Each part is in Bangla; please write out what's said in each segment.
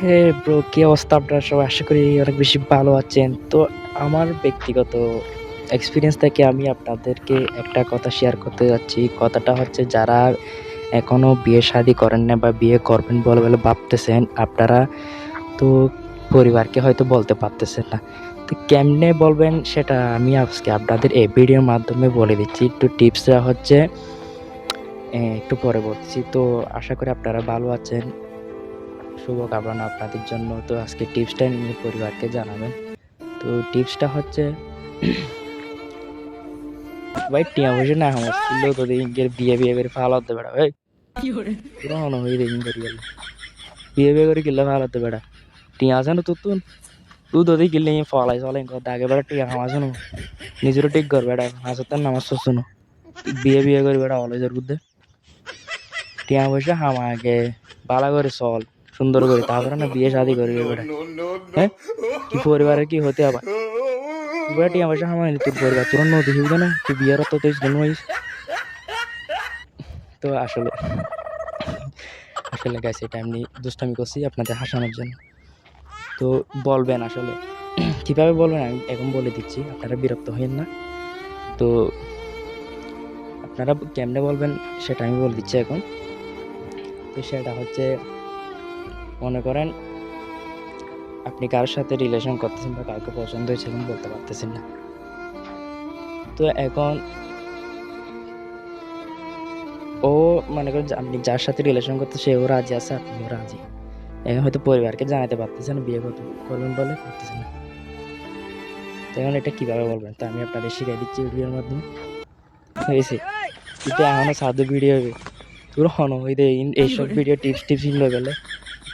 হে ব্রো, কি অবস্থা আপনারা সবাই? আশা করি অনেক বেশি ভালো আছেন। তো আমার ব্যক্তিগত এক্সপিরিয়েন্স থেকে আমি আপনাদেরকে একটা কথা শেয়ার করতে যাচ্ছি। কথাটা হচ্ছে, যারা এখনও বিয়ে শাদী করেন না বা বিয়ে করবেন বলে বলে ভাবতেছেন, আপনারা তো পরিবারকে হয়তো বলতে পারতেছেন না। তো কেমনে বলবেন সেটা আমি আজকে আপনাদের এই ভিডিওর মাধ্যমে বলে দিচ্ছি। একটু টিপসটা হচ্ছে একটু পরে বলছি তো আশা করি আপনারা ভালো আছেন। শুভকামনা আপনাদের জন্য। তো আজকে টিপসটা নিয়ে পরিবারকে জানাবেন। তো টিপসটা হচ্ছে ভাই টিয়া বসে না আমার ছিল তো ইঙ্গের বিয়ে বিয়ে করে ভালো হতে বেড়া ভাই। পুরো হয়ে দেখি করি গেল। বিয়ে বিয়ে করে কিনলে ভালো হতে বেড়া টিয়া আছে না তুন? তুই যদি কিনলে ফলাই চলাই কথা আগে বেড়া টিয়া খাওয়া শুনো। নিজেরও ঠিক কর বেড়া হাসতেন নামাজ শুনো। বিয়ে বিয়ে করে বেড়া অলজের বুদ্ধে। টিয়া বসে হামা আগে বালা করে চল। সুন্দর করে তারপরে না বিয়ে শাদি করবি বেটা হ্যাঁ? কি পরিবারের কি হতে আবার বেটা টিয়া পয়সা তোর পরিবার। তোর নদী হিউবে না? তুই বিয়ের তো তুই জন্ম তো আসলে আসলে গেছে এটা এমনি দুষ্টামি করছি আপনাদের হাসানোর জন্য। তো বলবেন আসলে কীভাবে বলবেন আমি এখন বলে দিচ্ছি আপনারা বিরক্ত হইন না। তো আপনারা কেমনে বলবেন সেটা আমি বলে দিচ্ছি এখন। তো সেটা হচ্ছে মনে করেন আপনি কারোর সাথে রিলেশন করতেছেন বা কাউকে পছন্দ হয়েছে এখন বলতে পারতেছেন না। তো এখন ও মনে করেন আপনি যার সাথে রিলেশন করতে সেও রাজি আছে আপনিও রাজি। এখন হয়তো পরিবারকে জানাতে পারতেছেন বিয়ে করতে করবেন বলে করতেছেন না। তো এখন এটা কীভাবে বলবেন? তো আমি আপনাদের শিখিয়ে দিচ্ছি ভিডিওর মাধ্যমে। হয়েছে? কিন্তু এখনও সাধু ভিডিও হবে। তোর হন দে এইসব ভিডিও টিপস টিপস গেলে।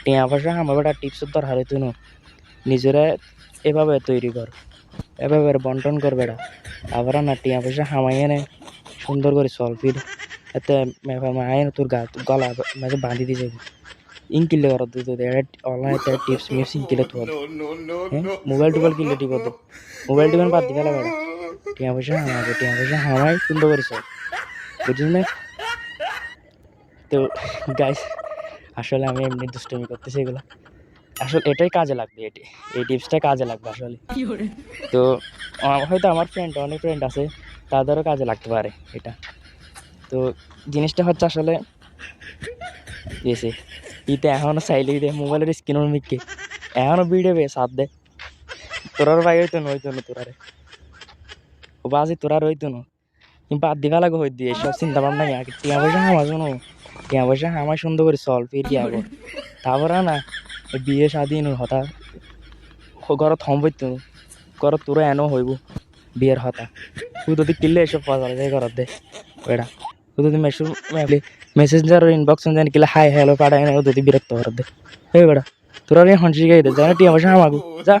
টিয়া পয়সা আমার বেটা টিপস দরকার হইতো না। নিজেরা এভাবে তৈরি কর এভাবে বন্টন কর বেটা আবার না টিয়া পয়সা হামাই এনে সুন্দর করে সলফির এতে মায় তোর গা গলা মাঝে বাঁধি দিয়ে যাবি। ইন কিনলে কর তুই তো অনলাইন টিপস মিপস ইন কিনলে তুই হ্যাঁ মোবাইল টোবাইল কিনলে টিপ দে মোবাইল টোবাইল বাদ দিবে বেটা টিয়া পয়সা হামাকে টিয়া পয়সা হামাই সুন্দর করে চল। বুঝলি না? তো গাইস আসলে আমি এমনি দুষ্টমি করতেছি এগুলো। আসলে এটাই কাজে লাগবে এটি। এই টিপসটা কাজে লাগবে আসলে। তো হয়তো আমার ফ্রেন্ড অনেক ফ্রেন্ড আছে তাদেরও কাজে লাগতে পারে এটা। তো জিনিসটা হচ্ছে আসলে ইতে এখনও চাইলে দে মোবাইলের স্ক্রিনের মিকে এখনও ভিডিও বে সাপ দে। তোরার ভাই হইতো না হইতো না তোরারে। ও বাজি তোরার হইতো না। বাদ দিবা লাগে হই দিয়ে সব চিন্তা ভাবনা আগে টিয়া পয়সা হামা শোনো টিয়া পয়সা হামা সুন্দর করে চল, ফির দিয়া কর তারপরে না বিয়ে শাদি নো হতা। ঘৰত সম্ভৱিত ঘৰত তোরা এনো হইব, বিয়ের হতা। তুই যদি কিনলে এসব পাওয়া যায় ঘৰত দে। বেড়া তুই যদি মেসেজ মেসেঞ্জার ইনবক্স জানি কিলা হাই হ্যালো পাঠায় না যদি বিরক্ত ঘৰত দে। এই বেড়া তোরা হনসি গাই দে জানা টিয়া পয়সা হামাগু, যা।